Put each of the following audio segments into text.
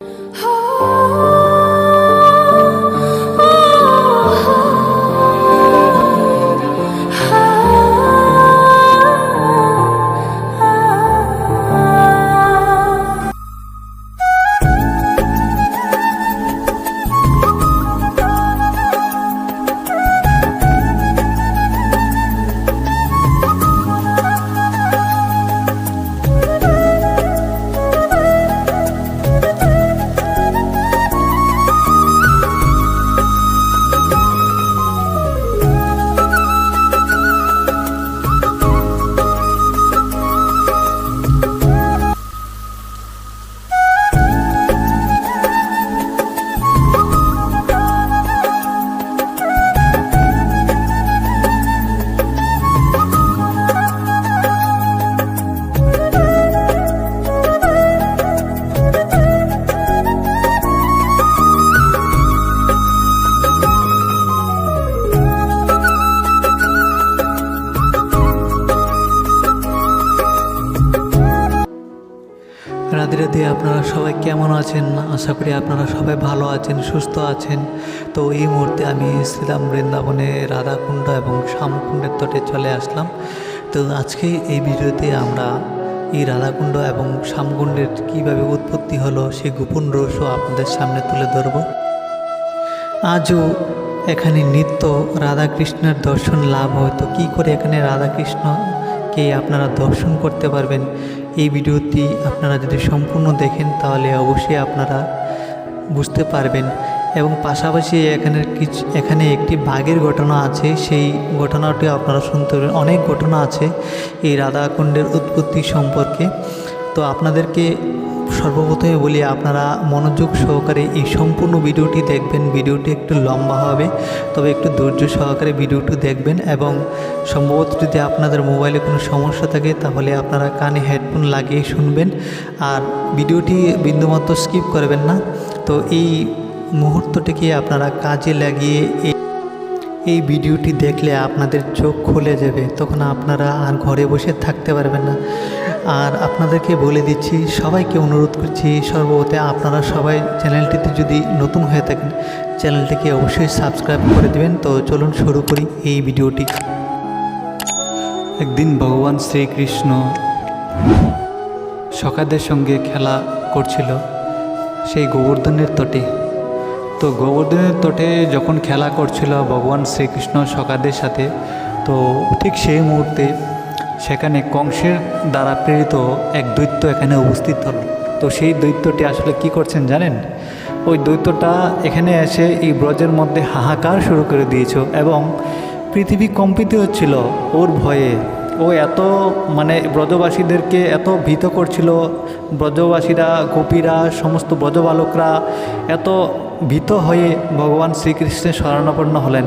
哦。আশা করি আপনারা সবাই ভালো আছেন, সুস্থ আছেন। তো এই মুহূর্তে আমি শ্রীরাম বৃন্দাবনে রাধাকুণ্ড এবং শ্যামকুণ্ডের তটে চলে আসলাম। তো আজকে এই ভিডিওতে আমরা এই রাধাকুণ্ড এবং শ্যামকুণ্ডের কীভাবে উৎপত্তি হলো সেই গোপন রহস্য আপনাদের সামনে তুলে ধরব। আজও এখানে নিত্য রাধাকৃষ্ণের দর্শন লাভ হয়। তো কী করে এখানে রাধাকৃষ্ণকে আপনারা দর্শন করতে পারবেন? এই ভিডিওটি আপনারা যদি সম্পূর্ণ দেখেন, তাহলে অবশ্যই আপনারা বুঝতে পারবেন। এবং পাশাপাশি এখানে কিছু, এখানে একটি বাঘের ঘটনা আছে। সেই ঘটনাটি আপনারা শুনতে পারবেন। অনেক ঘটনা আছে এই রাধাকুণ্ডের উৎপত্তি সম্পর্কে। তো আপনাদেরকে সর্বপ্রথমে বলি, আপনারা মনোযোগ সহকারে এই সম্পূর্ণ ভিডিওটি দেখবেন। ভিডিওটি একটু লম্বা হবে, তবে একটু ধৈর্য সহকারে ভিডিওটি দেখবেন এবং সম্ভবত যদি আপনাদের মোবাইলে কোনো সমস্যা থাকে, তাহলে আপনারা কানে হেডফোন লাগিয়ে শুনবেন। আর ভিডিওটি বিন্দুমাত্র স্কিপ করবেন না। তো এই মুহূর্তটিকে আপনারা কাজে লাগিয়ে এই ভিডিওটি দেখলে আপনাদের চোখ খুলে যাবে। তখন আপনারা আর ঘরে বসে থাকতে পারবেন না। আর আপনাদেরকে বলে দিচ্ছি, সবাইকে অনুরোধ করছি, সর্বপ্রথমে আপনারা সবাই চ্যানেলটিতে যদি নতুন হয়ে থাকেন, চ্যানেলটিকে অবশ্যই সাবস্ক্রাইব করে দেবেন। তো চলুন শুরু করি এই ভিডিওটি। একদিন ভগবান শ্রীকৃষ্ণ সখাদের সঙ্গে খেলা করছিল সেই গোবর্ধনের তটে। তো গোবর্ধনের তটে যখন খেলা করছিল ভগবান শ্রীকৃষ্ণ সখাদের সাথে, তো ঠিক সেই মুহূর্তে সেখানে কংসের দ্বারা প্রেরিত এক দৈত্য এখানে উপস্থিত হল। তো সেই দৈত্যটি আসলে কি করছেন জানেন? ওই দৈত্যটা এখানে এসে এই ব্রজের মধ্যে হাহাকার শুরু করে দিয়েছ এবং পৃথিবী কম্পিত হচ্ছিল ওর ভয়ে। ও এত মানে ব্রজবাসীদেরকে এত ভীত করছিল, ব্রজবাসীরা, গোপীরা, সমস্ত ব্রজবালকরা এত ভীত হয়ে ভগবান শ্রীকৃষ্ণের শরণাপন্ন হলেন।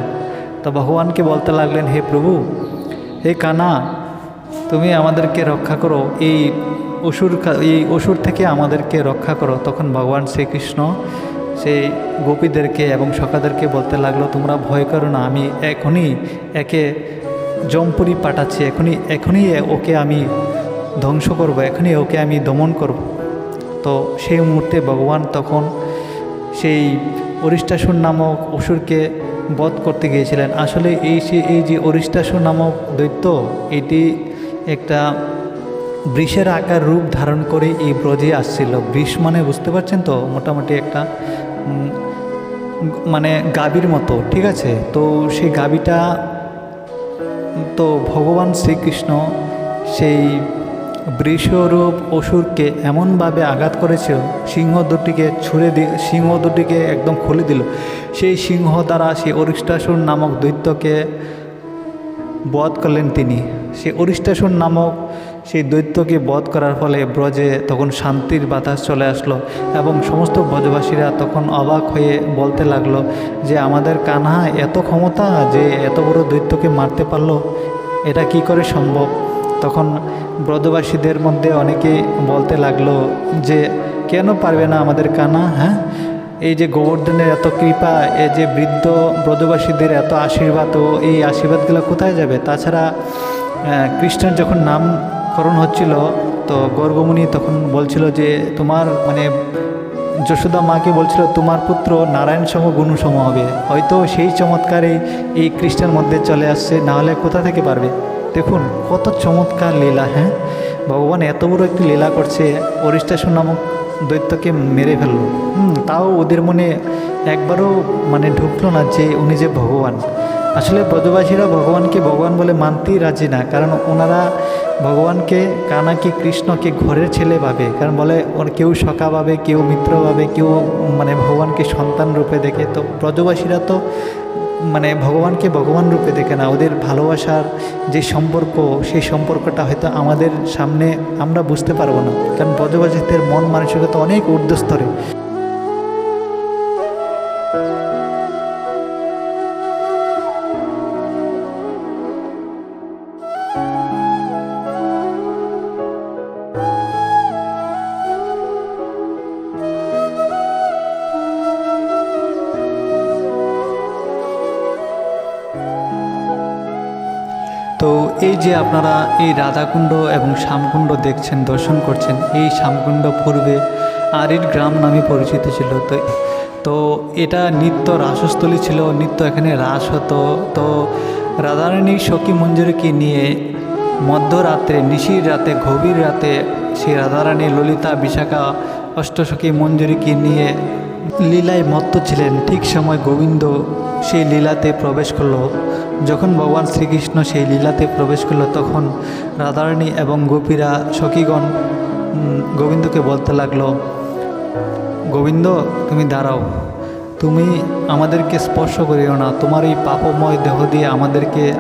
তো ভগবানকে বলতে লাগলেন, হে প্রভু, হে কানা তুমি আমাদেরকে রক্ষা করো, এই অসুর এই অসুর থেকে আমাদেরকে রক্ষা করো। তখন ভগবান শ্রীকৃষ্ণ সেই গোপীদেরকে এবং সখাদেরকে বলতে লাগল, তোমরা ভয় করো না, আমি এখনই একে জমপুরি পাঠাচ্ছি, এখনই এখনই ওকে আমি ধ্বংস করব, এখনই ওকে আমি দমন করব। তো সেই মুহূর্তে ভগবান তখন সেই অরিষ্টাসুর নামক অসুরকে বধ করতে গিয়েছিলেন। আসলে এই সে, এই যে অরিষ্টাসুর নামক দৈত্য, এটি একটা বৃষের আকার রূপ ধারণ করে এই ব্রজে আসছিল। বৃষ মানে বুঝতে পারছেন তো? মোটামুটি একটা মানে গাবির মতো, ঠিক আছে? তো সেই গাবিটা তো ভগবান শ্রীকৃষ্ণ সেই বৃষরূপ অসুরকে এমনভাবে আঘাত করেছিল সিংহ দুটিকে ছুঁড়ে দিয়ে সিংহ দুটিকে একদম খুলে দিল। সেই সিংহ দ্বারা সেই অরিষ্টাসুর নামক দৈত্যকে বধ করলেন তিনি। সেই অরিষ্টাসুর নামক সেই দৈত্যকে বধ করার ফলে ব্রজে তখন শান্তির বাতাস চলে আসলো এবং সমস্ত ব্রজবাসীরা তখন অবাক হয়ে বলতে লাগল যে, আমাদের কানহা এত ক্ষমতা যে এত বড় দৈত্যকে মারতে পারল, এটা কি করে সম্ভব? তখন ব্রজবাসীদের মধ্যে অনেকে বলতে লাগল যে, কেন পারবে না আমাদের কানা হ্যাঁ? এই যে গোবর্ধনের এত কৃপা, এই যে বৃদ্ধ ব্রজবাসীদের এত আশীর্বাদ ও এই আশীর্বাদগুলো কোথায় যাবে? তাছাড়া কৃষ্ণের যখন নামকরণ হচ্ছিল, তো গর্গমুনি তখন বলছিল যে, তোমার মানে যশোদা মাকে বলছিল, তোমার পুত্র নারায়ণ সম গুণসম হবে। হয়তো সেই চমৎকারে এই খ্রিস্টান মধ্যে চলে আসছে, না হলে কোথা থেকে পারবে? দেখুন, কত চমৎকার লীলা হ্যাঁ? ভগবান এত বড় একটি লীলা করছে, অরিষ্টাসুর নামক দৈত্যকে মেরে ফেলল। তাও ওদের মনে একবারও মানে ঢুকলো না যে উনি যে ভগবান। আসলে ব্রজবাসীরা ভগবানকে ভগবান বলে মানতেই রাজি না, কারণ ওনারা ভগবানকে কানাকে, কৃষ্ণকে ঘরের ছেলে ভাবে। কারণ বলে ওর কেউ সখা ভাবে, কেউ মিত্র ভাবে, কেউ মানে ভগবানকে সন্তান রূপে দেখে। তো ব্রজবাসীরা তো মানে ভগবানকে ভগবান রূপে দেখে না, ওদের ভালোবাসার যে সম্পর্ক, সেই সম্পর্কটা হয়তো আমাদের সামনে আমরা বুঝতে পারব না। কারণ ব্রজবাসীদের মন মানসিকতা অনেক ঊর্ধ্বস্তরে। তো এই যে আপনারা এই রাধাকুণ্ড এবং শ্যামকুণ্ড দেখছেন, দর্শন করছেন, এই শ্যামকুণ্ড পূর্বে আরির গ্রাম নামে পরিচিত ছিল। তো তো এটা নিত্য রাসস্থলী ছিল, নিত্য এখানে রাস হতো। তো রাধারানী সখী মঞ্জুরিকে নিয়ে মধ্যরাত্রে, নিশির রাতে, গভীর রাতে সেই রাধারানী ললিতা, বিশাখা, অষ্টসখী মঞ্জুরিকে নিয়ে লীলায় মত্ত ছিলেন। ঠিক সময় গোবিন্দ সেই লীলাতে প্রবেশ করল। যখন ভগবান শ্রীকৃষ্ণ সেই লীলাতে প্রবেশ করল, তখন রাধারানী এবং গোপীরা সখীগণ গোবিন্দকে বলতে লাগল, গোবিন্দ, তুমি দাঁড়াও। তুমি আমাদেরকে স্পর্শ করিও না। তোমার এই পাপময় দেহ দিয়ে আমাদেরকে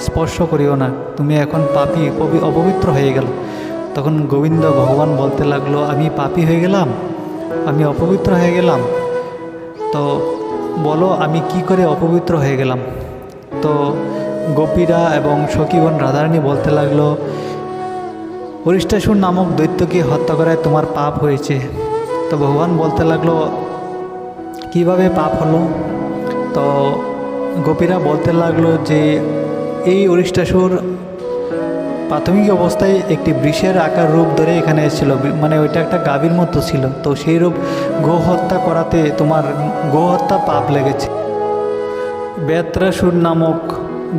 স্পর্শ করিও না। তুমি এখন পাপি পবি- অপবিত্র হয়ে গেল। তখন গোবিন্দ ভগবান বলতে লাগল, আমি পাপি হয়ে গেলাম? আমি অপবিত্র হয়ে গেলাম? তো বলো, আমি কি করে অপবিত্র হয়ে গেলাম? তো গোপীরা এবং সখীগণ রাধারানী বলতে লাগল অরিষ্টাসুর নামক দৈত্যকে হত্যা করায় তোমার পাপ হয়েছে। তো ভগবান বলতে লাগল, কীভাবে পাপ হলো? তো গোপীরা বলতে লাগল যে, এই অরিষ্টাসুর প্রাথমিক অবস্থায় একটি বৃষের আকার রূপ ধরে এখানে এসেছিল মানে ওইটা একটা গাভীর মতো ছিল। তো সেই রূপ গো হত্যা করাতে তোমার গো হত্যা পাপ লেগেছে। বেত্রাসুর নামক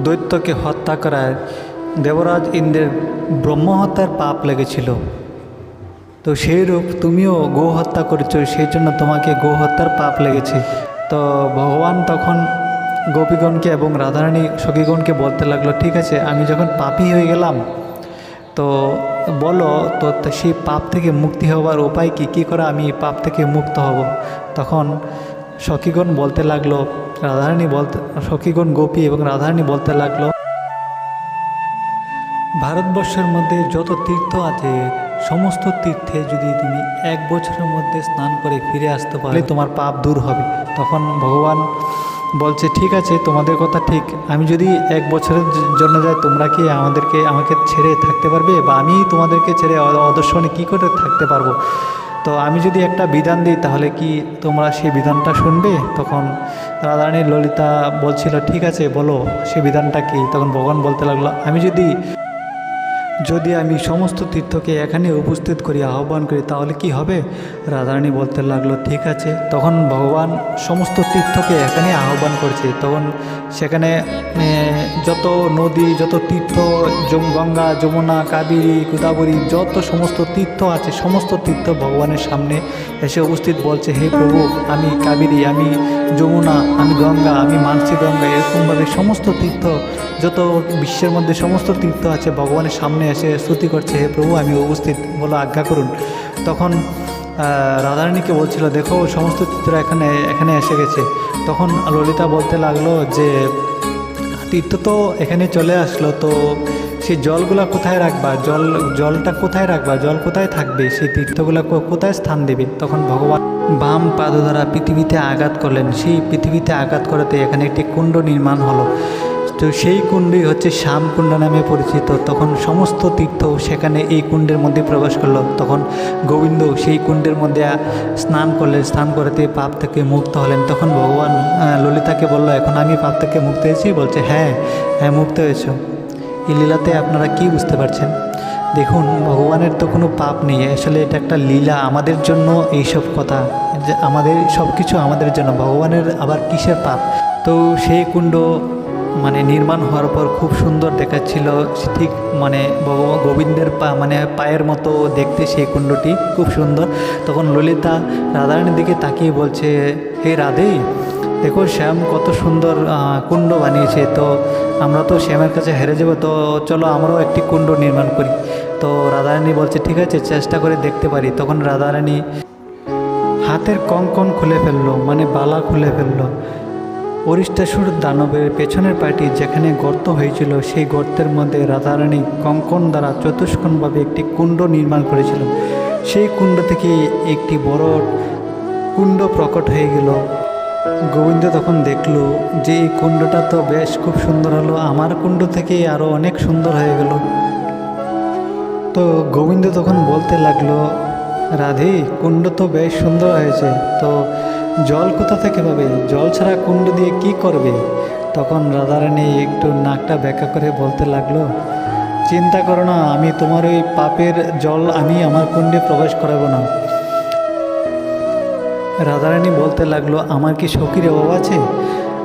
দৈত্যকে হত্যা করায় দেবরাজ ইন্দ্রের ব্রহ্মহত্যার পাপ লেগেছিল। তো সেই রূপ তুমিও গো হত্যা করেছ সেই জন্য তোমাকে গো হত্যার পাপ লেগেছে। তো ভগবান তখন গোপীগণকে এবং রাধারানী সখীগণকে বলতে লাগল, ঠিক আছে, আমি যখন পাপী হয়ে গেলাম, তো বলো, তো সেই পাপ থেকে মুক্তি হওয়ার উপায় কি? কী করে আমি পাপ থেকে মুক্ত হব? তখন সখীগণ বলতে লাগল রাধারানী বলতে, সখীগণ গোপী এবং রাধারানী বলতে লাগল, ভারতবর্ষের মধ্যে যত তীর্থ আছে, সমস্ত তীর্থে যদি তুমি এক বছরের মধ্যে স্নান করে ফিরে আসতে পারলে তোমার পাপ দূর হবে। তখন ভগবান বলছে, ঠিক আছে, তোমাদের কথা ঠিক। আমি যদি এক বছরের জন্য যাই, তোমরা কি আমাদেরকে, আমাকে ছেড়ে থাকতে পারবে? বা আমি তোমাদেরকে ছেড়ে অদর্শনে কী করে থাকতে পারব? তো আমি যদি একটা বিধান দিই, তাহলে কি তোমরা সেই বিধানটা শুনবে? তখন রাধারানী ললিতা বলছিল, ঠিক আছে, বলো, সে বিধানটা কি? তখন ভগবান বলতে লাগল, আমি যদি যদি আমি সমস্ত তীর্থকে এখানে উপস্থিত করি, আহ্বান করি, তাহলে কি হবে? রাধারানী বলতে লাগল, ঠিক আছে। তখন ভগবান সমস্ত তীর্থকে এখানে আহ্বান করছে। তখন সেখানে যত নদী, যত তীর্থ গঙ্গা, যমুনা, কাবেরী, গোদাবরী, যত সমস্ত তীর্থ আছে, সমস্ত তীর্থ ভগবানের সামনে এসে উপস্থিত বলছে, হে প্রভু, আমি কাবেরী, আমি যমুনা, আমি গঙ্গা, আমি মানসী গঙ্গা, এরকমভাবে সমস্ত তীর্থ, যত বিশ্বের মধ্যে সমস্ত তীর্থ আছে, ভগবানের সামনে এসে স্তুতি করছে, হে প্রভু, আমি উপস্থিত, বলো আজ্ঞা করুন। তখন রাধারানীকে বলছিল, দেখো, সমস্ত তীর্থ এখানে এখানে এসে গেছে। তখন ললিতা বলতে লাগল যে, তীর্থ তো এখানে চলে আসলো, তো সেই জলগুলা কোথায় রাখবা? জল, জলটা কোথায় রাখবা? জল কোথায় থাকবে? সেই তীর্থগুলা কোথায় স্থান দেবে? তখন ভগবান বাম পাদ দ্বারা পৃথিবীতে আঘাত করলেন। সেই পৃথিবীতে আঘাত করাতে এখানে একটি কুণ্ড নির্মাণ হলো। তো সেই কুণ্ডই হচ্ছে শ্যামকুণ্ড নামে পরিচিত। তখন সমস্ত তীর্থ সেখানে এই কুণ্ডের মধ্যে প্রবেশ করল। তখন গোবিন্দ সেই কুণ্ডের মধ্যে স্নান করলেন, স্নান করাতে পাপ থেকে মুক্ত হলেন। তখন ভগবান ললিতাকে বলল, এখন আমি পাপ থেকে মুক্ত হয়েছি? বলছে হ্যাঁ হ্যাঁ মুক্ত হয়েছ। এই লীলাতে আপনারা কি বুঝতে পারছেন? দেখুন, ভগবানের তো কোনো পাপ নেই। আসলে এটা একটা লীলা। আমাদের জন্য এইসব কথা আমাদের সব কিছু আমাদের জন্য। ভগবানের আবার কিসের পাপ? তো সেই কুণ্ড মানে নির্মাণ হওয়ার পর খুব সুন্দর দেখাচ্ছিল। ঠিক মানে গোবিন্দের পা মানে পায়ের মতো দেখতে সেই কুণ্ডটি, খুব সুন্দর। তখন ললিতা রাধারানীর দিকে তাকিয়ে বলছে, হে রাধে, দেখো শ্যাম কত সুন্দর কুণ্ড বানিয়েছে। তো আমরা তো শ্যামের কাছে হেরে যাব, তো চলো আমরাও একটি কুণ্ড নির্মাণ করি। তো রাধারানী বলছে, ঠিক আছে, চেষ্টা করে দেখতে পারি। তখন রাধারানী হাতের কঙ্কন খুলে ফেলল মানে বালা খুলে ফেলল। অরিষ্টাসুর দানবের পেছনের পাটি যেখানে গর্ত হয়েছিল, সেই গর্তের মধ্যে রাধারানী কঙ্কন দ্বারা চতুষ্কোণভাবে একটি কুণ্ড নির্মাণ করেছিল। সেই কুণ্ড থেকে একটি বড় কুণ্ড প্রকট হয়ে গেল। গোবিন্দ তখন দেখল যে এই কুণ্ডটা তো বেশ খুব সুন্দর হলো, আমার কুণ্ড থেকে আরও অনেক সুন্দর হয়ে গেল। তো গোবিন্দ তখন বলতে লাগল, রাধে, কুণ্ড তো বেশ সুন্দর হয়েছে, তো জল কোথা থেকে পাবে? জল ছাড়া কুণ্ড দিয়ে কি করবে? তখন রাধারানী একটু নাকটা ব্যাখ্যা করে বলতে লাগল, চিন্তা করো না, আমি তোমার ওই পাপের জল আমি আমার কুণ্ডে প্রবেশ করাবো না। রাধারানী বলতে লাগল, আমার কি সখীর অভাব আছে?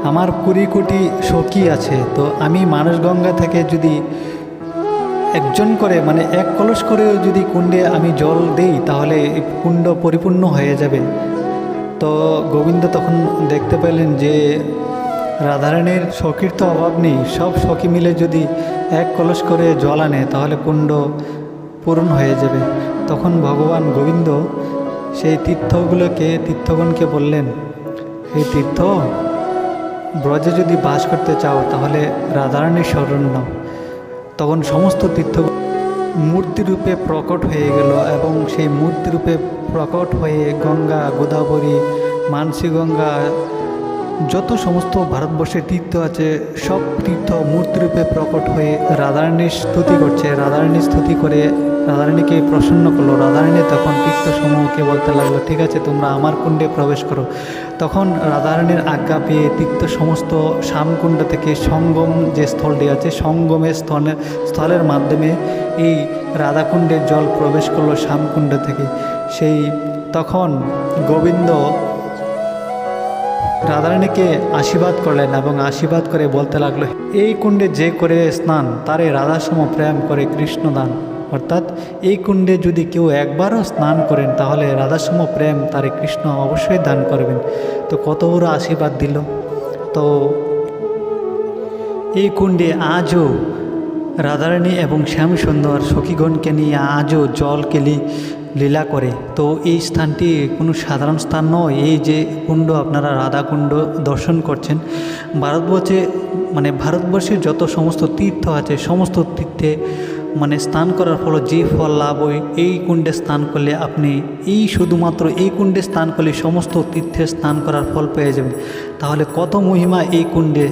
আমার কুড়ি কোটি সখী আছে, তো আমি মানুষ গঙ্গা থেকে যদি একজন করে মানে এক কলস করেও যদি কুণ্ডে আমি জল দেই, তাহলে কুণ্ড পরিপূর্ণ হয়ে যাবে। তো গোবিন্দ তখন দেখতে পেলেন যে রাধারানীর সখীর তো অভাব নেই। সব সখী মিলে যদি এক কলস করে জল আনে, তাহলে কুণ্ড পূরণ হয়ে যাবে। তখন ভগবান গোবিন্দ সেই তীর্থগুলোকে, তীর্থগণকে বললেন এই তীর্থ, ব্রজে যদি বাস করতে চাও, তাহলে রাধারানীর শরণ নাও। তখন সমস্ত তীর্থ মূর্তিরূপে প্রকট হয়ে গেল এবং সেই মূর্তিরূপে প্রকট হয়ে গঙ্গা, গোদাবরী মানসী গঙ্গা যত সমস্ত ভারতবর্ষে তীর্থ আছে, সব তীর্থ মূর্তিরূপে প্রকট হয়ে রাধারণীর স্তুতি করছে। রাধারানীর স্তুতি করে রাধারানীকে প্রসন্ন করল। রাধারানী তখন তীর্থসমূহকে বলতে লাগল, ঠিক আছে, তোমরা আমার কুণ্ডে প্রবেশ করো। তখন রাধারানীর আজ্ঞা পেয়ে তীর্থ সমস্ত শ্যামকুণ্ড থেকে সঙ্গম যে স্থলটি আছে সঙ্গমের স্থলে স্থলের মাধ্যমে এই রাধাকুণ্ডের জল প্রবেশ করল শ্যামকুণ্ড থেকে। সেই তখন গোবিন্দ রাধারানীকে আশীর্বাদ করলেন এবং আশীর্বাদ করে বলতে লাগল, এই কুণ্ডে যে করে স্নান, তারে রাধাসম প্রেম করে কৃষ্ণদান। অর্থাৎ এই কুণ্ডে যদি কেউ একবারও স্নান করেন, তাহলে রাধাসম প্রেম তারে কৃষ্ণ অবশ্যই দান করবেন। তো কত বড় আশীর্বাদ দিল। তো এই কুণ্ডে আজও রাধারানী এবং শ্যামসুন্দর সখীগণকে নিয়ে আজও জল কেলি লীলা করে। তো এই স্থানটি কোনো সাধারণ স্থান নয়, এই যে কুণ্ড আপনারা রাধা কুণ্ড দর্শন করছেন, ভারতবর্ষে মানে ভারতবর্ষের যত সমস্ত তীর্থ আছে, সমস্ত তীর্থে মানে স্নান করার ফলে যে ফল লাভ হয়, এই কুণ্ডে স্নান করলে আপনি এই শুধুমাত্র এই কুণ্ডে স্নান করলে সমস্ত তীর্থে স্নান করার ফল পেয়ে যাবেন। তাহলে কত মহিমা এই কুণ্ডে?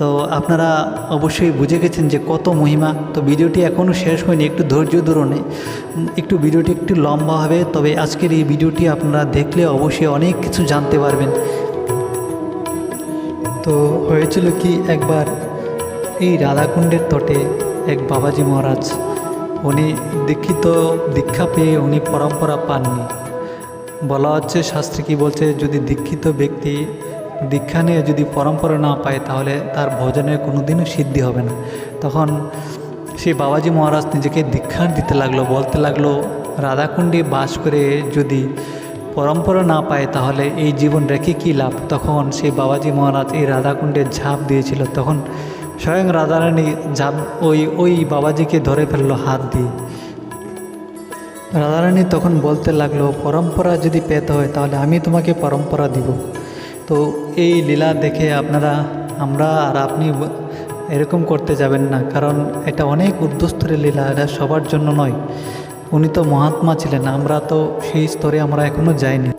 তো আপনারা অবশ্যই বুঝে গেছেন যে কত মহিমা। তো ভিডিওটি এখনও শেষ হয়নি, একটু ধৈর্য ধরুন। একটু ভিডিওটি একটু লম্বা হবে, তবে আজকের এই ভিডিওটি আপনারা দেখলে অবশ্যই অনেক কিছু জানতে পারবেন। তো হয়েছিল কি একবার এই রাধাকুণ্ডের তটে এক বাবাজি মহারাজ। উনি দীক্ষিত দীক্ষা পেয়ে উনি পরম্পরা পাননি। বলা হচ্ছে, শাস্ত্রে কি বলছে, যদি দীক্ষিত ব্যক্তি দীক্ষা নিয়ে যদি পরম্পরা না পায়, তাহলে তার ভোজনের কোনো দিনও সিদ্ধি হবে না। তখন সেই বাবাজি মহারাজ নিজেকে দীক্ষা দিতে লাগল, বলতে লাগল, রাধাকুণ্ডে বাস করে যদি পরম্পরা না পায়, তাহলে এই জীবন রেখে কী লাভ? তখন সেই বাবাজি মহারাজ এই রাধাকুণ্ডে ঝাঁপ দিয়েছিল। তখন স্বয়ং রাধারানী ঝাঁপ ওই ওই বাবাজিকে ধরে ফেলল, হাত দিয়ে। রাধারানী তখন বলতে লাগল, পরম্পরা যদি পেতে হয়, তাহলে আমি তোমাকে পরম্পরা দিব। তো এই লীলা দেখে আপনারা, আমরা আর আপনি এরকম করতে যাবেন না, কারণ এটা অনেক উদ্যস্তরের লীলা, এটা সবার জন্য নয়। উনি তো মহাত্মা ছিলেন, আমরা তো সেই স্তরে আমরা এখনও যাইনি।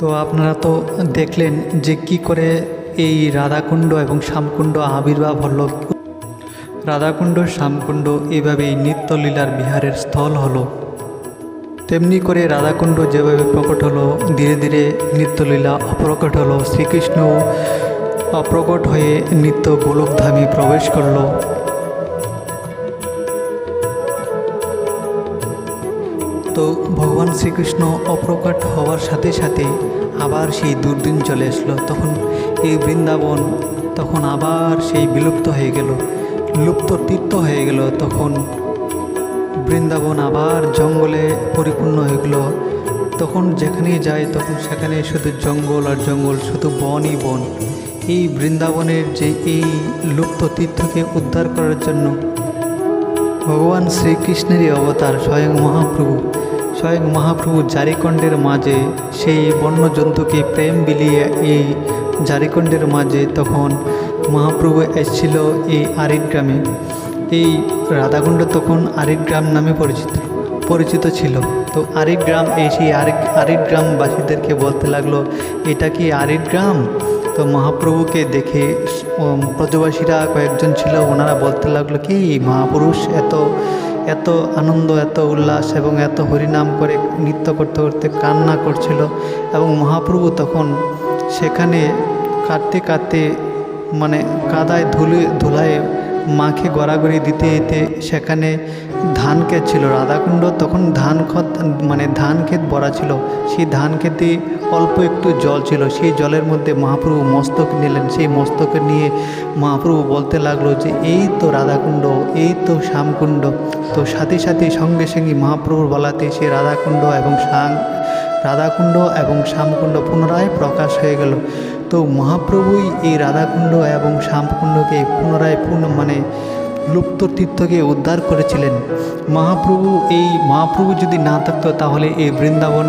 তো আপনারা তো দেখলেন যে কি করে এই রাধাকুণ্ড এবং শ্যামকুণ্ড আবির্ভাব হলো। রাধাকুণ্ড, শ্যামকুণ্ড এইভাবেই নিত্যলীলার বিহারের স্থল হলো। তেমনি করে রাধাকুণ্ড যেভাবে প্রকট হলো, ধীরে ধীরে নিত্যলীলা অপ্রকট হলো। শ্রীকৃষ্ণ অপ্রকট হয়ে নিত্য গোলকধামে প্রবেশ করল। তো ভগবান শ্রীকৃষ্ণ অপ্রকট হওয়ার সাথে সাথে আবার সেই দুর্দিন চলে আসলো। তখন এই বৃন্দাবন তখন আবার সেই বিলুপ্ত হয়ে গেল, লুপ্ত তীর্থ হয়ে গেল। তখন বৃন্দাবন আবার জঙ্গলে পরিপূর্ণ হয়ে গেল। তখন যেখানে যায়, তখন সেখানে শুধু জঙ্গল আর জঙ্গল, শুধু বনই বন। এই বৃন্দাবনের যে এই লুপ্ত তীর্থকে উদ্ধার করার জন্য ভগবান শ্রীকৃষ্ণেরই অবতার, স্বয়ং মহাপ্রভু স্বয়ং মহাপ্রভু জারিকণ্ডের মাঝে সেই বন্যজন্তুকে প্রেম বিলিয়ে এই জারিকণ্ডের মাঝে তখন মহাপ্রভু এসেছিল এই আরিড গ্রামে। এই রাধাকুণ্ড তখন আরিড গ্রাম নামে পরিচিত পরিচিত ছিল। তো আরিড গ্রাম এই সেই আরিড আরিড গ্রামবাসীদেরকে বলতে লাগল এটা কি আরিড গ্রাম? তো মহাপ্রভুকে দেখে উম, ব্রজবাসীরা কয়েকজন ছিল ওনারা বলতে লাগল কি মহাপুরুষ এত এত আনন্দ এত উল্লাস এবং এত হরিনাম করে নৃত্য করতে করতে কান্না করছিল। এবং মহাপ্রভু তখন সেখানে কাঁদতে কাঁদতে মানে কাদায় ধুলে, ধুলায় মাকে গড়াগড়ি দিতে দিতে সেখানে ধান ক্ষেত ছিল, রাধাকুণ্ড। তখন ধান ক্ষেত মানে ধান ক্ষেত ভরা ছিল। সেই ধান ক্ষেতে অল্প একটু জল ছিল। সেই জলের মধ্যে মহাপ্রভু মস্তক নিলেন। সেই মস্তকে নিয়ে মহাপ্রভু বলতে লাগল যে, এই তো রাধাকুণ্ড, এই তো শ্যামকুণ্ড। তো সাথে সাথে সঙ্গে সঙ্গে মহাপ্রভুর বলাতে সে রাধাকুণ্ড এবং শ্যাম রাধাকুণ্ড এবং শ্যামকুণ্ড পুনরায় প্রকাশ হয়ে গেল। তো মহাপ্রভুই এই রাধাকুণ্ড এবং শ্যামকুণ্ডকে পুনরায় পূর্ণ মানে লুপ্ত তীর্থকে উদ্ধার করেছিলেন। মহাপ্রভু, এই মহাপ্রভু যদি না থাকতো, তাহলে এই বৃন্দাবন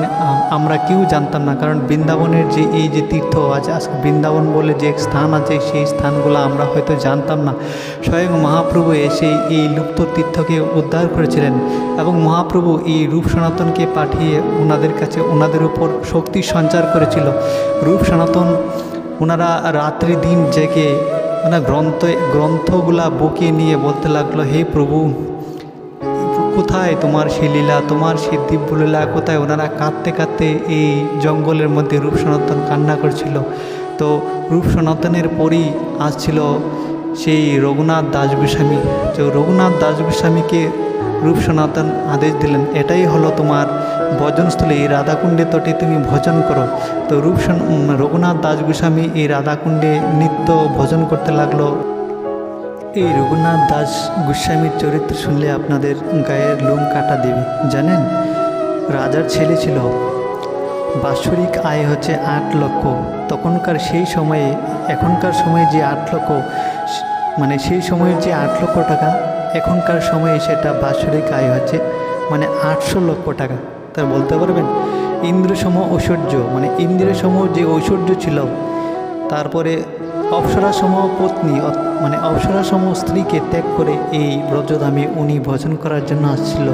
আমরা কেউ জানতাম না। কারণ বৃন্দাবনের যে, এই যে তীর্থ আছে আজকে বৃন্দাবন বলে যে স্থান আছে, সেই স্থানগুলো আমরা হয়তো জানতাম না। স্বয়ং মহাপ্রভু এসে এই লুপ্ত তীর্থকে উদ্ধার করেছিলেন এবং মহাপ্রভু এই রূপ সনাতনকে পাঠিয়ে ওনাদের কাছে, ওনাদের উপর শক্তি সঞ্চার করেছিল। রূপ সনাতন, ওনারা রাত্রি দিন জেগে মানে গ্রন্থ, গ্রন্থগুলা বুকে নিয়ে বলতে লাগল, হে প্রভু, কোথায় তোমার সেই লীলা? তোমার সেই দিব্য লীলা কোথায়? ওনারা কাঁদতে কাঁদতে এই জঙ্গলের মধ্যে রূপ সনাতন কান্না করছিল। তো রূপ সনাতনের পরই আসছিল সেই রঘুনাথ দাস গোস্বামী তো রঘুনাথ দাস গোস্বামীকে রূপ সনাতন আদেশ দিলেন, এটাই হলো তোমার ভজনস্থলে এই রাধাকুণ্ডে তটে তুমি ভজন করো। তো রূপসন রঘুনাথ দাস গোস্বামী এই রাধাকুণ্ডে নিত্য ভজন করতে লাগল। এই রঘুনাথ দাস গোস্বামীর চরিত্র শুনলে আপনাদের গায়ের লোম কাটা দেবে, জানেন? রাজার ছেলে ছিল। বাৎসরিক আয় হচ্ছে আট লক্ষ। তখনকার সেই সময়ে, এখনকার সময়ে যে আট লক্ষ মানে সেই সময়ের যে আট লক্ষ টাকা, এখনকার সময়ে সেটা বাৎসরিক আয় হচ্ছে মানে আটশো লক্ষ টাকা। তা বলতে পারবেন? ইন্দ্রসম ঐশ্বর্য মানে ইন্দ্রসম যে ঐশ্বর্য ছিল, তারপরে অপ্সরাসম পত্নী মানে অপ্সরাসম স্ত্রীকে ত্যাগ করে এই ব্রজধামে উনি ভজন করার জন্য আসছিল।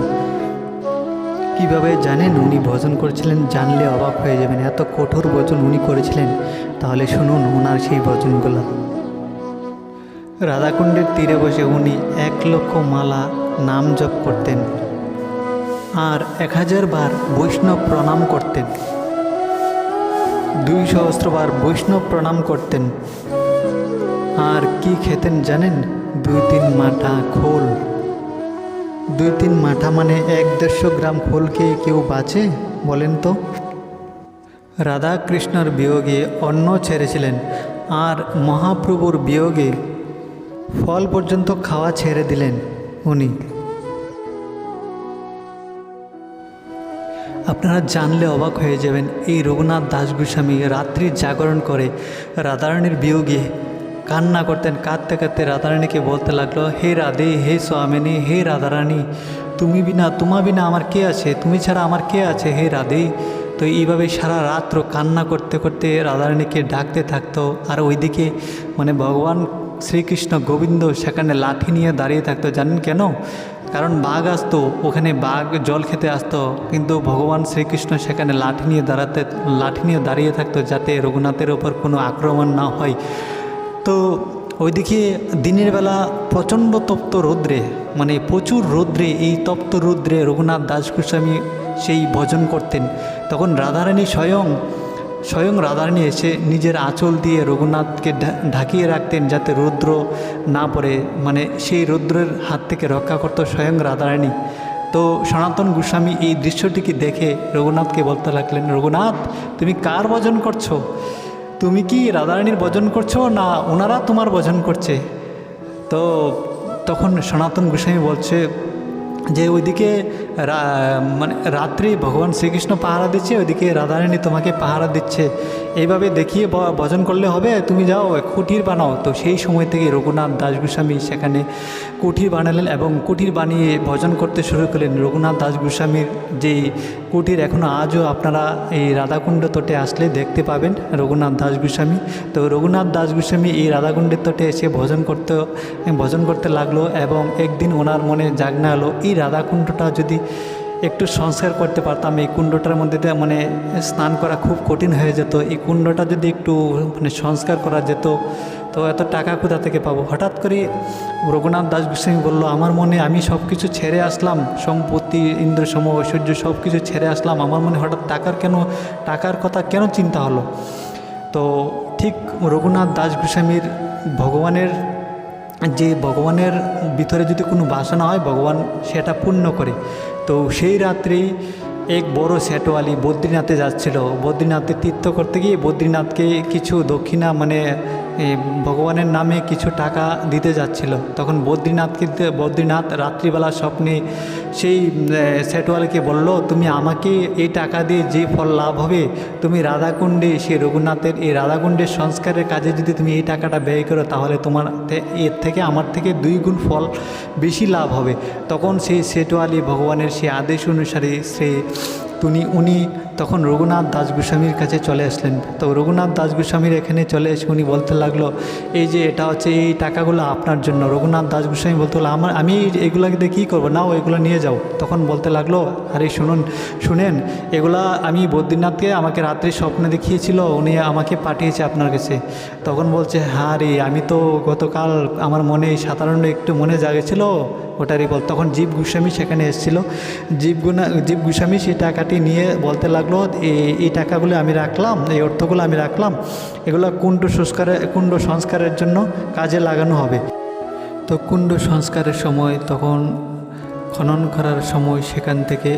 কীভাবে জানেন? উনি ভজন করেছিলেন, জানলে অবাক হয়ে যাবেন। এত কঠোর ভজন উনি করেছিলেন, তাহলে শুনুন ওনার সেই ভজনগুলো। রাধাকুণ্ডের তীরে বসে উনি এক লক্ষ মালা নাম জপ করতেন। আর এক হাজার বার বৈষ্ণব প্রণাম করতেন। দুই সহস্রবার বৈষ্ণব প্রণাম করতেন। আর কি খেতেন জানেন? দুই তিন মাঠা খোল। দুই তিন মাঠা মানে এক দেড়শো গ্রাম খোলকে কেউ বাঁচে বলেন তো? রাধা কৃষ্ণর বিয়োগে অন্ন ছেড়েছিলেন আর মহাপ্রভুর বিয়োগে ফল পর্যন্ত খাওয়া ছেড়ে দিলেন উনি। আপনারা জানলে অবাক হয়ে যাবেন, এই রঘুনাথ দাস গোস্বামী রাত্রি জাগরণ করে রাধারানীর বিয়োগে কান্না করতেন, কাঁদতে কাঁদতে রাধারানীকে বলতে লাগল, হে রাধে, হে স্বামিনী হে রাধারানী, তুমি বিনা, তোমা বিনা আমার কে আছে? তুমি ছাড়া আমার কে আছে? হে রাধে। তো এইভাবে সারা রাত্র কান্না করতে করতে রাধারানীকে ডাকতে থাকতো, আর ওইদিকে মানে ভগবান শ্রীকৃষ্ণ গোবিন্দ সেখানে লাঠি নিয়ে দাঁড়িয়ে থাকতো। জানেন কেন? কারণ বাঘ আসতো, ওখানে বাঘ জল খেতে আসতো, কিন্তু ভগবান শ্রীকৃষ্ণ সেখানে লাঠি নিয়ে দাঁড়াতে, লাঠি নিয়ে দাঁড়িয়ে থাকতো যাতে রঘুনাথের ওপর কোনো আক্রমণ না হয়। তো ওইদিকে দিনের বেলা প্রচণ্ড তপ্ত রৌদ্রে মানে প্রচুর রৌদ্রে, এই তপ্ত রৌদ্রে রঘুনাথ দাস গোস্বামী সেই ভজন করতেন। তখন রাধারানী স্বয়ং স্বয়ং রাধারানী এসে নিজের আঁচল দিয়ে রঘুনাথকে ঢাকিয়ে রাখতেন যাতে রৌদ্র না পড়ে। মানে সেই রৌদ্রের হাত থেকে রক্ষা করত স্বয়ং রাধারানী। তো সনাতন গোস্বামী এই দৃশ্যটিকে দেখে রঘুনাথকে বলতে লাগলেন, রঘুনাথ, তুমি কার ভজন করছ? তুমি কি রাধারানীর ভজন করছ না ওনারা তোমার ভজন করছে? তো তখন সনাতন গোস্বামী বলছে যে, ওইদিকে মানে রাত্রি ভগবান শ্রীকৃষ্ণ পাহারা দিচ্ছে, ওইদিকে রাধারানী তোমাকে পাহারা দিচ্ছে। এইভাবে দেখিয়ে ভজন করলে হবে, তুমি যাও কুটির বানাও। তো সেই সময় থেকে রঘুনাথ দাস গোস্বামী সেখানে কুঠির বানালেন এবং কুঠির বানিয়ে ভজন করতে শুরু করলেন। রঘুনাথ দাস গোস্বামীর যেই কুটির এখনও আজও আপনারা এই রাধাকুণ্ড তটে আসলে দেখতে পাবেন, রঘুনাথ দাস গোস্বামী তো রঘুনাথ দাস গোস্বামী এই রাধাকুণ্ডের তটে এসে ভজন করতে ভজন করতে লাগল এবং একদিন ওনার মনে জাগনা হলো এই রাধাকুণ্ডটা যদি একটু সংস্কার করতে পারতাম। এই কুণ্ডটার মধ্যে মানে স্নান করা খুব কঠিন হয়ে যেত। এই কুণ্ডটা যদি একটু মানে সংস্কার করা যেত, তো এত টাকা কোথা থেকে পাবো? হঠাৎ করে রঘুনাথ দাস গোস্বামী বলল, আমার মনে আমি সব কিছু ছেড়ে আসলাম। সম্পত্তি ইন্দ্র সম ঐশ্বর্য সব কিছু ছেড়ে আসলাম। আমার মনে হঠাৎ টাকার কেন, টাকার কথা কেন চিন্তা হলো? তো ঠিক রঘুনাথ দাস গোস্বামীর ভগবানের, যে ভগবানের ভিতরে যদি কোনো বাসনা হয়, ভগবান সেটা পূর্ণ করে। তো সেই রাত্রি এক বড় সেটওয়ালি বদ্রীনাথে যাচ্ছিল। বদ্রীনাথে তীর্থ করতে গিয়ে বদ্রীনাথকে কিছু দক্ষিণা মানে ভগবানের নামে কিছু টাকা দিতে যাচ্ছিল। তখন বদ্রীনাথকে বদ্রীনাথ রাত্রিবেলা স্বপ্নে সেই সেটওয়ালিকে বলল, তুমি আমাকে এই টাকা দিয়ে যে ফল লাভ হবে, তুমি রাধাকুণ্ডে, সেই রঘুনাথের এই রাধাকুণ্ডের সংস্কারের কাজে যদি তুমি এই টাকাটা ব্যয় করো, তাহলে তোমার এর থেকে আমার থেকে দুই গুণ ফল বেশি লাভ হবে। তখন সেই সেটওয়ালি ভগবানের সেই আদেশ অনুসারে সে তুমি, উনি তখন রঘুনাথ দাস গোস্বামীর কাছে চলে আসলেন। তো রঘুনাথ দাস গোস্বামীর এখানে চলে এসে উনি বলতে লাগল, এই যে এটা হচ্ছে এই টাকাগুলো আপনার জন্য। রঘুনাথ দাস গোস্বামী বলতে লাগল, আমার, আমি এগুলাকে দিয়ে কী করব? নাও এগুলো নিয়ে যাও। তখন বলতে লাগল, আরে শুনুন, শুনেন, এগুলা আমি বদ্রীনাথকে আমাকে রাত্রে স্বপ্নে দেখিয়েছিল, উনি আমাকে পাঠিয়েছে আপনার কাছে। তখন বলছে হ্যাঁ রে, আমি তো গতকাল আমার মনে সাধারণ একটু মনে জাগেছিল, ওটারই বল। তখন জীব গোস্বামী সেখানে এসেছিল। জীব গুনা, জীব গোস্বামী সেই টাকাটি নিয়ে বলতে লাগল এই এই টাকাগুলো আমি রাখলাম, এই অর্থগুলো আমি রাখলাম, এগুলো কুণ্ড সংস্কারে, কুণ্ড সংস্কারের জন্য কাজে লাগানো হবে। তো কুণ্ড সংস্কারের সময় তখন খনন করার সময় সেখান থেকে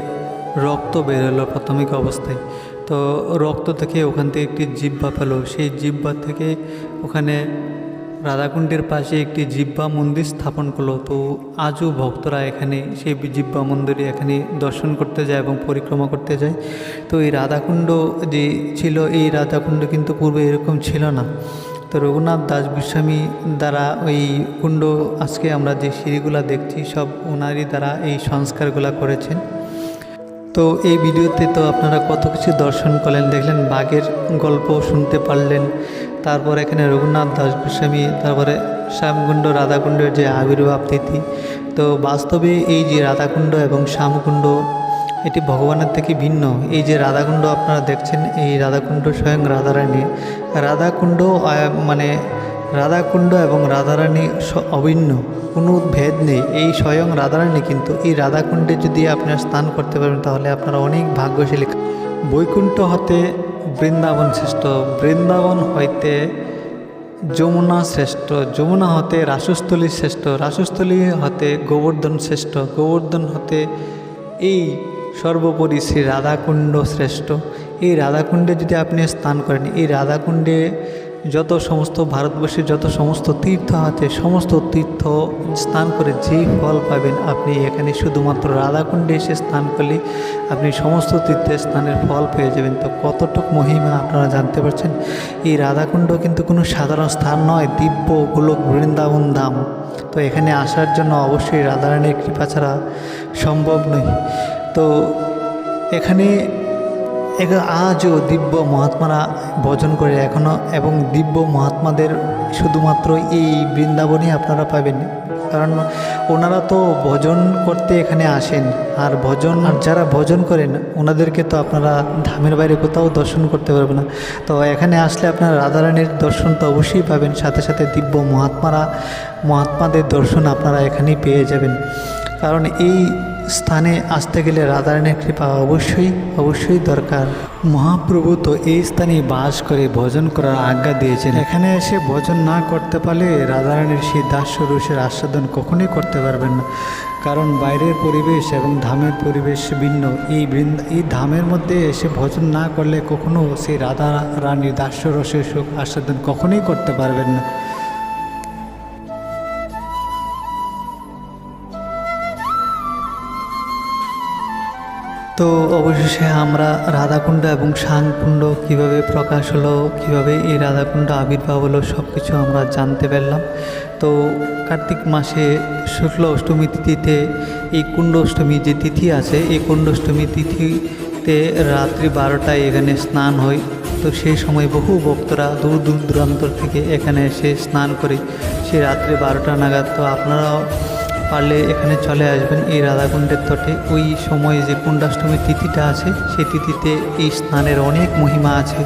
রক্ত বেরোলো প্রাথমিক অবস্থায়। তো রক্ত থেকে ওখান থেকে একটি জিব্বা পেল। সেই জিব্বা থেকে ওখানে রাধাকুণ্ডের পাশে একটি জিব্বা মন্দির স্থাপন করল। তো আজও ভক্তরা এখানে সেই জিব্বা মন্দিরে এখানে দর্শন করতে যায় এবং পরিক্রমা করতে যায়। তো এই রাধাকুণ্ড যে ছিল, এই রাধাকুণ্ড কিন্তু পূর্বে এরকম ছিল না। তো রঘুনাথ দাস গোস্বামী দ্বারা ওই কুণ্ড আজকে আমরা যে সিঁড়িগুলা দেখছি, সব ওনারই দ্বারা এই সংস্কারগুলা করেছেন। তো এই ভিডিওতে তো আপনারা কত কিছু দর্শন করলেন, দেখলেন, বাঘের গল্প শুনতে পারলেন। তারপর এখানে রঘুনাথ দাস গোস্বামী, তারপরে শ্যামকুণ্ড রাধাকুণ্ডের যে আবির্ভাব তিথি। তো বাস্তবে এই যে রাধাকুণ্ড এবং শ্যামকুণ্ড, এটি ভগবানের থেকে ভিন্ন। এই যে রাধাকুণ্ড আপনারা দেখছেন, এই রাধাকুণ্ড স্বয়ং রাধারানী। রাধাকুণ্ড মানে রাধাকুণ্ড এবং রাধারানী অভিন্ন, কোনো ভেদ নেই। এই স্বয়ং রাধারানী কিন্তু এই রাধাকুণ্ডে যদি আপনারা স্নান করতে পারেন, তাহলে আপনারা অনেক ভাগ্যশালী। বৈকুণ্ঠ হতে বৃন্দাবন শ্রেষ্ঠ। বৃন্দাবন হইতে যমুনা শ্রেষ্ঠ, যমুনা হতে রাসস্থলী শ্রেষ্ঠ, রাসস্থলী হতে গোবর্ধন শ্রেষ্ঠ, গোবর্ধন হতে এই সর্বোপরি শ্রী রাধাকুণ্ড শ্রেষ্ঠ। এই রাধাকুণ্ডে যদি আপনি স্নান করেন, এই রাধাকুণ্ডে যত সমস্ত ভারতবর্ষে যত সমস্ত তীর্থ আছে, সমস্ত তীর্থ স্নান করে যেই ফল পাবেন আপনি এখানে শুধুমাত্র রাধাকুণ্ডে এসে স্নান করলে আপনি সমস্ত তীর্থে স্নানের ফল পেয়ে যাবেন। তো কতটুক মহিমা আপনারা জানতে পারছেন? এই রাধাকুণ্ড কিন্তু কোনো সাধারণ স্থান নয়, দিব্য গোলক বৃন্দাবন ধাম। তো এখানে আসার জন্য অবশ্যই রাধারানীর কৃপা ছাড়া সম্ভব নয়। তো এখানে আজও দিব্য মহাত্মারা ভজন করে এখনও এবং দিব্য মহাত্মাদের শুধুমাত্র এই বৃন্দাবনই আপনারা পাবেন। কারণ ওনারা তো ভজন করতে এখানে আসেন। আর ভজন, আর যারা ভজন করেন, ওনাদেরকে তো আপনারা ধামের বাইরে কোথাও দর্শন করতে পারবেন না। তো এখানে আসলে আপনারা রাধারানীর দর্শন তো অবশ্যই পাবেন। সাথে সাথে দিব্য মহাত্মারা, মহাত্মাদের দর্শন আপনারা এখানেই পেয়ে যাবেন। কারণ এই স্থানে আসতে গেলে রাধারানীর কৃপা অবশ্যই অবশ্যই দরকার। মহাপ্রভু তো এই স্থানে বাস করে ভজন করার আজ্ঞা দিয়েছেন। এখানে এসে ভজন না করতে পারলে রাধারানীর সেই দাস্য রসের আস্বাদন কখনোই করতে পারবেন না। কারণ বাইরের পরিবেশ এবং ধামের পরিবেশ ভিন্ন। এই বৃন্দ এই ধামের মধ্যে এসে ভজন না করলে কখনো সেই রাধা রানীর দাস্য রসের সুখ আস্বাদন কখনোই করতে পারবেন না। তো অবশেষে আমরা রাধাকুণ্ড এবং শাংকুণ্ড কীভাবে প্রকাশ হলো, কীভাবে এই রাধাকুণ্ড আবির্ভাব হলো সব কিছু আমরা জানতে পারলাম। তো কার্তিক মাসে শুক্ল অষ্টমী তিথিতে এই কুণ্ড অষ্টমী যে তিথি আছে, এই কুণ্ড অষ্টমী তিথিতে রাত্রি বারোটায় এখানে স্নান হয়। তো সেই সময় বহু ভক্তরা দূর দূর দূরান্ত থেকে এখানে এসে স্নান করে। সেই রাত্রি বারোটা নাগাদ তো আপনারাও পারলে এখানে চলে আসবেন। এই রাধাকুণ্ডের তটে। ওই সময়ে যে কুণ্ডাষ্টমীর তিথিটা আছে সেই তিথিতে এই স্নানের অনেক মহিমা আছে।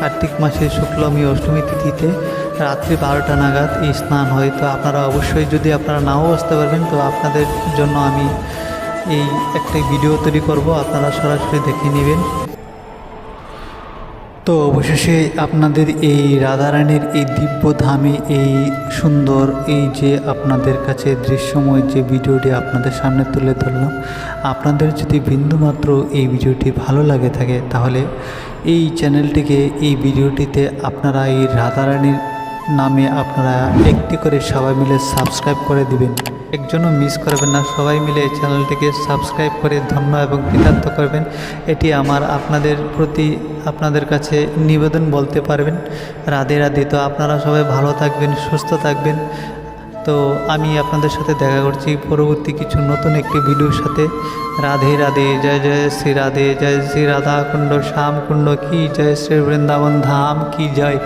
কার্তিক মাসের শুক্লমী অষ্টমী তিথিতে রাত্রি বারোটা নাগাদ এই স্নান হয়। তো আপনারা অবশ্যই যদি আপনারা নাও আসতে পারবেন, তো আপনাদের জন্য আমি এই একটা ভিডিও তৈরি করব। আপনারা সরাসরি দেখে নেবেন। তো অবশেষে আপনাদের এই রাধারানীর এই দিব্য ধামে এই সুন্দর এই যে আপনাদের কাছে দৃশ্যময় যে ভিডিওটি আপনাদের সামনে তুলে ধরলাম, আপনাদের যদি বিন্দুমাত্র এই ভিডিওটি ভালো লাগে থাকে, তাহলে এই চ্যানেলটিকে, এই ভিডিওটিতে আপনারা এই রাধারানীর নামে আপনারা একটি করে সবাই মিলে সাবস্ক্রাইব করে দিবেন। একজনও মিস করবেন না। সবাই মিলে এই চ্যানেলটিকে সাবস্ক্রাইব করে ধন্য এবং কৃতার্থ করবেন। এটি আমার আপনাদের প্রতি আপনাদের কাছে নিবেদন বলতে পারবেন। রাধে রাধে। তো আপনারা সবাই ভালো থাকবেন, সুস্থ থাকবেন। তো আমি আপনাদের সাথে দেখা করছি পরবর্তী কিছু নতুন একটি ভিডিওর সাথে। রাধে রাধে। জয় জয় শ্রী রাধে। জয় শ্রী রাধা কুণ্ড শ্যাম কুণ্ড কি জয় শ্রী বৃন্দাবন ধাম, কি জয়।